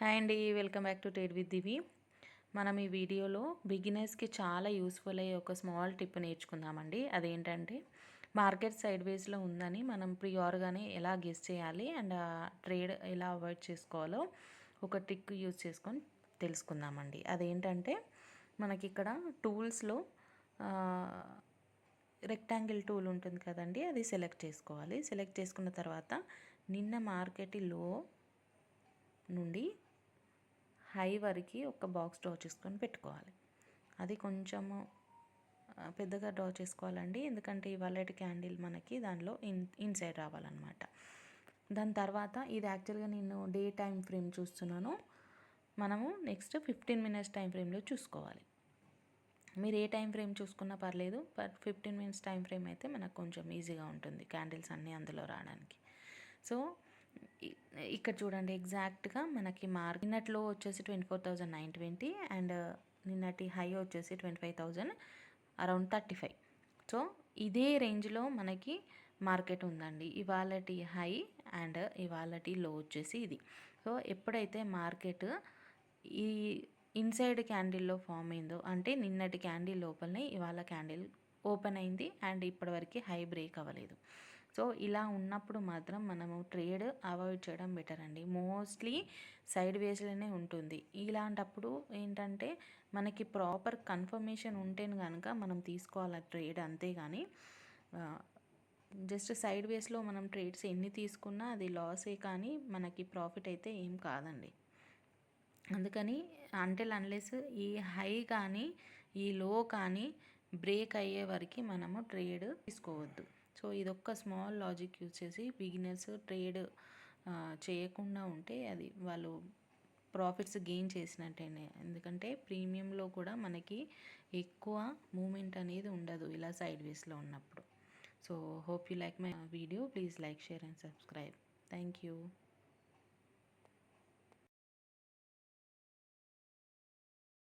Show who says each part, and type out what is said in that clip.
Speaker 1: Hi అండి welcome back to టేట్ with Divi. మనం ఈ వీడియోలో బిగినర్స్కి చాలా యూస్ఫుల్ అయ్యే ఒక స్మాల్ టిప్ నేర్చుకుందామండి. అదేంటంటే మార్కెట్ సైడ్ వేస్లో ఉందని మనం ప్రియోర్గానే ఎలా గెస్ చేయాలి అండ్ ట్రేడ్ ఎలా అవాయిడ్ చేసుకోవాలో ఒక ట్రిక్ యూజ్ చేసుకొని తెలుసుకుందామండి. అదేంటంటే మనకి ఇక్కడ టూల్స్లో రెక్టాంగిల్ టూల్ ఉంటుంది కదండి అది సెలెక్ట్ చేసుకోవాలి. సెలెక్ట్ చేసుకున్న తర్వాత నిన్న మార్కెట్లో నుండి హై వరకు ఒక బాక్స్ డ్రా చేసుకొని పెట్టుకోవాలి. అది కొంచెము పెద్దగా డ్రా చేసుకోవాలండి. ఎందుకంటే ఇవాళ క్యాండిల్ మనకి దానిలో ఇన్ ఇన్సైడ్ రావాలన్నమాట. దాని తర్వాత ఇది యాక్చువల్గా నేను డే టైం ఫ్రేమ్ చూస్తున్నాను. మనము నెక్స్ట్ ఫిఫ్టీన్ మినిట్స్ టైం ఫ్రేమ్లో చూసుకోవాలి. మీరు ఏ టైం ఫ్రేమ్ చూసుకున్నా పర్లేదు but fifteen minutes time frame అయితే మనకు కొంచెం ఈజీగా ఉంటుంది. క్యాండిల్స్ అన్నీ అందులో రావడానికి. సో ఇక్కడ చూడండి ఎగ్జాక్ట్గా మనకి మార్క్ నిన్నట్లో వచ్చేసి twenty four thousand nine twenty and నిన్నటి హై వచ్చేసి twenty five thousand around thirty five so ఇదే రేంజ్లో మనకి మార్కెట్ ఉందండి. ఇవాళటి హై అండ్ uh, ఇవాళటి లో వచ్చేసి ఇది. సో ఎప్పుడైతే మార్కెట్ ఈ ఇన్సైడ్ క్యాండిల్లో ఫామ్ అయిందో అంటే నిన్నటి క్యాండిల్ లోపలనే ఇవాళ క్యాండిల్ ఓపెన్ అయింది అండ్ ఇప్పటివరకు హై బ్రేక్ అవ్వలేదు. సో ఇలా ఉన్నప్పుడు మాత్రం మనము ట్రేడ్ అవాయిడ్ చేయడం బెటర్ అండి. మోస్ట్లీ సైడ్ వేస్లోనే ఉంటుంది. ఇలాంటప్పుడు ఏంటంటే మనకి ప్రాపర్ కన్ఫర్మేషన్ ఉంటేనే కనుక మనం తీసుకోవాలి ట్రేడ్ అంతేగాని జస్ట్ సైడ్ వేస్లో మనం ట్రేడ్స్ ఎన్ని తీసుకున్నా అది లాసే కానీ మనకి ప్రాఫిట్ అయితే ఏం కాదండి. అందుకని అంటే అన్లెస్ ఈ హై కానీ ఈ లో కానీ బ్రేక్ అయ్యే వరకు మనము ట్రేడ్ తీసుకోవద్దు. సో ఇదొక్క స్మాల్ లాజిక్ యూజ్ చేసి బిగినర్స్ ట్రేడ్ చేయకుండా ఉంటే అది వాళ్ళు ప్రాఫిట్స్ గెయిన్ చేసినట్టేనే. ఎందుకంటే ప్రీమియంలో కూడా మనకి ఎక్కువ మూమెంట్ అనేది ఉండదు ఇలా సైడ్ వేస్లో ఉన్నప్పుడు. So hope you like my video. Please like share and subscribe. Thank you.